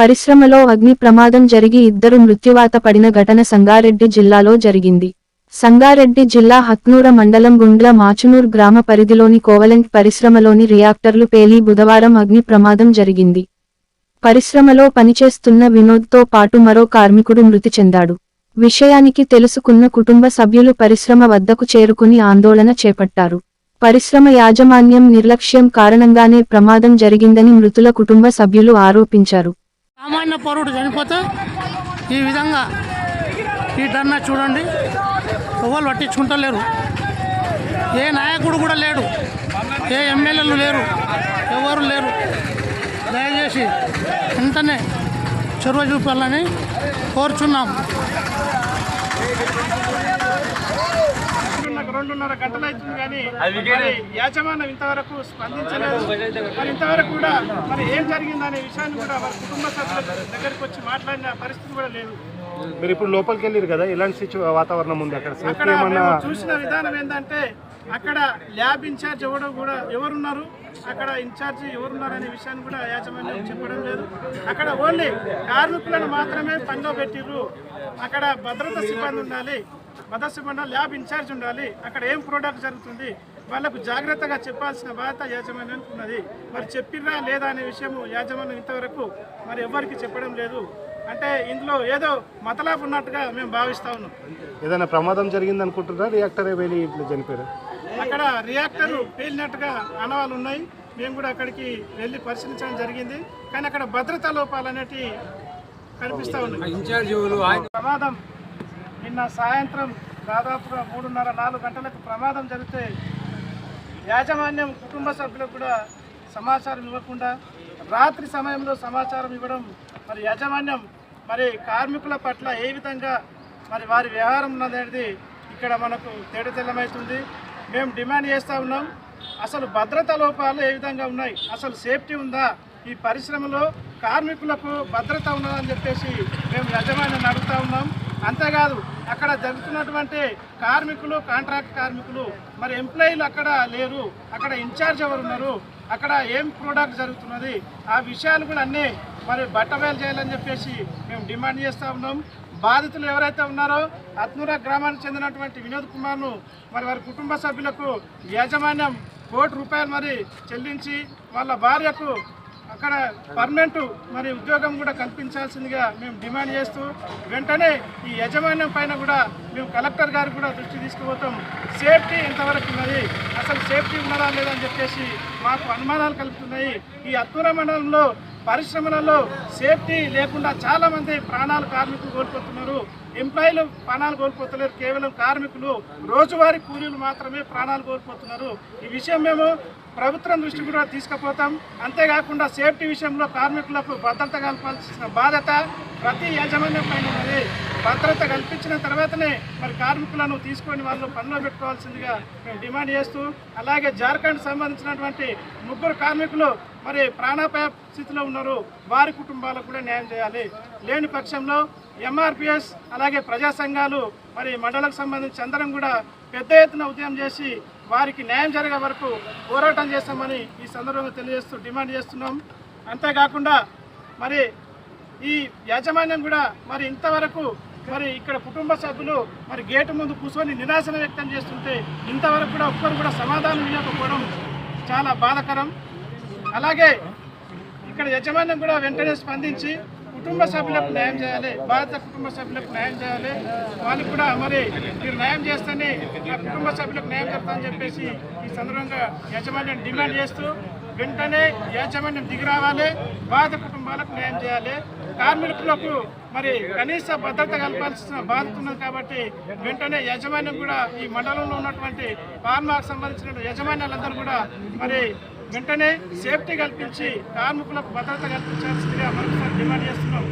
పరిశ్రమలో అగ్ని ప్రమాదం జరిగి ఇద్దరు మృత్యువాత పడిన ఘటన సంగారెడ్డి జిల్లాలో జరిగింది. సంగారెడ్డి జిల్లా హత్నూర మండలం గుండ్ల మాచునూర్ గ్రామ పరిధిలోని కోవలంక్ పరిశ్రమలోని రియాక్టర్లు పేలి బుధవారం అగ్ని ప్రమాదం జరిగింది. పరిశ్రమలో పనిచేస్తున్న వినోద్తో పాటు మరో కార్మికుడు మృతి చెందాడు. విషయానికి తెలుసుకున్న కుటుంబ సభ్యులు పరిశ్రమ వద్దకు చేరుకుని ఆందోళన చేపట్టారు. పరిశ్రమ యాజమాన్యం నిర్లక్ష్యం కారణంగానే ప్రమాదం జరిగిందని మృతుల కుటుంబ సభ్యులు ఆరోపించారు. సామాన్య పౌరుడు చనిపోతే ఈ విధంగా ఈ ధర్నా చూడండి. ఎవరు పట్టించుకుంటలేరు. ఏ నాయకుడు కూడా లేడు. ఏ ఎమ్మెల్యేలు లేరు. ఎవరు లేరు. దయచేసి వెంటనే చొరవ చూపాలని కోరుచున్నాం. రెండున్నర- రెండున్నర గంటలు అవుతుంది కానీ మరి యాజమాన్యం ఇంతవరకు స్పందించలేదు. మరి ఇంతవరకు కూడా మరి ఏం జరిగిందనే విషయాన్ని కూడా వారి కుటుంబ సభ్యుల దగ్గరికి వచ్చి మాట్లాడిన పరిస్థితి కూడా లేదు. మీరు ఇప్పుడు లోపలికి వెళ్ళారు కదా? ఎలాంటి సిచ్యు వాతావరణం ఉంది అక్కడ? చూసిన విధానం ఏంటంటే అక్కడ ల్యాబ్ ఇన్ఛార్జ్ ఎవరు కూడా ఎవరున్నారు? అక్కడ ఇన్ఛార్జ్ ఎవరున్నారు అనే విషయాన్ని కూడా యాజమాన్యం చెప్పడం లేదు. అక్కడ ఓన్లీ కార్మికులను మాత్రమే పనిలో పెట్టిర్రు. అక్కడ భద్రత సిబ్బంది ఉండాలి. సిబ్బంది ల్యాబ్ ఇన్ఛార్జ్ ఉండాలి. అక్కడ ఏం ప్రోడక్ట్ జరుగుతుంది? వాళ్ళకు జాగ్రత్తగా చెప్పాల్సిన బాధ్యత యాజమాన్యానికి ఉన్నది. మరి చెప్పిర్రా లేదా అనే విషయం యాజమాన్యం ఇంతవరకు మరి ఎవరికి చెప్పడం లేదు. అంటే ఇందులో ఏదో మతలాపు ఉన్నట్టుగా మేము భావిస్తా ఉన్నాం. ఏదైనా ప్రమాదం జరిగింది అనుకుంటున్నారా రియాక్టర్ వెళ్ళి ఇట్లా చనిపోయారు? అక్కడ రియాక్టర్ పేలినట్టుగా ఆనవాళ్ళు ఉన్నాయి. మేము కూడా అక్కడికి వెళ్ళి పరిశీలించడం జరిగింది. కానీ అక్కడ భద్రతా లోపాలు అనేటివి కనిపిస్తా ఉన్నాయి. ప్రమాదం నిన్న సాయంత్రం దాదాపుగా మూడున్నర నాలుగు గంటలకు ప్రమాదం జరిగితే యాజమాన్యం కుటుంబ సభ్యులకు కూడా సమాచారం ఇవ్వకుండా రాత్రి సమయంలో సమాచారం ఇవ్వడం మరి యాజమాన్యం మరి కార్మికుల పట్ల ఏ విధంగా మరి వారి వ్యవహారం ఉన్నదనేది ఇక్కడ మనకు తేడతెల్లమవుతుంది మేము డిమాండ్ చేస్తూ ఉన్నాం. అసలు భద్రతా లోపాలు ఏ విధంగా ఉన్నాయి? అసలు సేఫ్టీ ఉందా? ఈ పరిశ్రమలో కార్మికులకు భద్రత ఉన్నదని చెప్పేసి మేము యజమాని అడుగుతా ఉన్నాం. అంతేకాదు అక్కడ జరుగుతున్నటువంటి కార్మికులు కాంట్రాక్ట్ కార్మికులు మరి ఎంప్లాయీలు అక్కడ లేరు అక్కడ ఇన్ఛార్జ్ ఎవరు ఉన్నారు అక్కడ ఏం ప్రోడక్ట్ జరుగుతున్నది ఆ విషయాలు కూడా అన్నీ మరి బట్టబయలు చేయాలని చెప్పేసి మేము డిమాండ్ చేస్తూ ఉన్నాం. బాధితులు ఎవరైతే ఉన్నారో అత్నూర గ్రామానికి చెందినటువంటి వినోద్ కుమార్ను మరి వారి కుటుంబ సభ్యులకు యాజమాన్యం కోటి రూపాయలు మరి చెల్లించి వాళ్ళ భార్యకు అక్కడ పర్మనెంట్ మరి ఉద్యోగం కూడా కల్పించాల్సిందిగా మేము డిమాండ్ చేస్తూ వెంటనే ఈ యజమాన్యం పైన కూడా మేము కలెక్టర్ గారు కూడా దృష్టి తీసుకుపోతాం. సేఫ్టీ ఎంతవరకు ఉన్నది? అసలు సేఫ్టీ ఉన్నదా లేదా అని చెప్పేసి మాకు అనుమానాలు కలుగుతున్నాయి. ఈ అత్తూర మండలంలో పరిశ్రమలలో సేఫ్టీ లేకుండా చాలామంది ప్రాణాలు కార్మికులు కోల్పోతున్నారు. ఎంప్లాయీలు ప్రాణాలు కోల్పోతలేరు. కేవలం కార్మికులు రోజువారీ కూలీలు మాత్రమే ప్రాణాలు కోల్పోతున్నారు. ఈ విషయం మేము ప్రభుత్వం దృష్టి కూడా తీసుకుపోతాం. అంతేకాకుండా సేఫ్టీ విషయంలో కార్మికులకు భద్రత కల్పాల్సిన బాధ్యత ప్రతి యాజమాన్యం పైన ఉన్నది. భద్రత కల్పించిన తర్వాతనే మరి కార్మికులను తీసుకొని వాళ్ళు పనిలో పెట్టుకోవాల్సిందిగా మేము డిమాండ్ చేస్తూ అలాగే జార్ఖండ్ సంబంధించినటువంటి ముగ్గురు కార్మికులు మరి ప్రాణాపాయ స్థితిలో ఉన్నారు. వారి కుటుంబాలకు కూడా న్యాయం చేయాలి. లేని పక్షంలో ఎంఆర్పిఎస్ అలాగే ప్రజా సంఘాలు మరి మండలకు సంబంధించి అందరం కూడా పెద్ద ఎత్తున ఉద్యమం చేసి వారికి న్యాయం జరిగే వరకు పోరాటం చేస్తామని ఈ సందర్భంగా తెలియజేస్తూ డిమాండ్ చేస్తున్నాం. అంతేకాకుండా మరి ఈ యాజమాన్యం కూడా మరి ఇంతవరకు మరి ఇక్కడ కుటుంబ సభ్యులు మరి గేటు ముందు కూర్చొని నిరాశన వ్యక్తం చేస్తుంటే ఇంతవరకు కూడా ఒక్కరు కూడా సమాధానం ఇవ్వకపోవడం చాలా బాధాకరం. అలాగే ఇక్కడ యజమాన్యం కూడా వెంటనే స్పందించి కుటుంబ సభ్యులకు న్యాయం చేయాలి బాధిత కుటుంబ సభ్యులకు న్యాయం చేయాలి. వాళ్ళకి కూడా మరి మీరు న్యాయం చేస్తేనే ఆ కుటుంబ సభ్యులకు న్యాయం చేస్తామని చెప్పేసి ఈ సందర్భంగా యాజమాన్యం డిమాండ్ చేస్తూ వెంటనే యాజమాన్యం దిగి రావాలి బాధిత కుటుంబాలకు న్యాయం చేయాలి. కార్మికులకు మరి కనీస భద్రత కల్పాల్సిన బాధ్యత ఉన్నది కాబట్టి వెంటనే యాజమాన్యం కూడా ఈ మండలంలో ఉన్నటువంటి ఫార్మాకు సంబంధించిన యజమాన్యాలందరూ కూడా మరి వెంటనే సేఫ్టీ కల్పించి కార్మికులకు భద్రత కల్పించాల్సిందిగా మరొకసారి డిమాండ్ చేస్తున్నాం.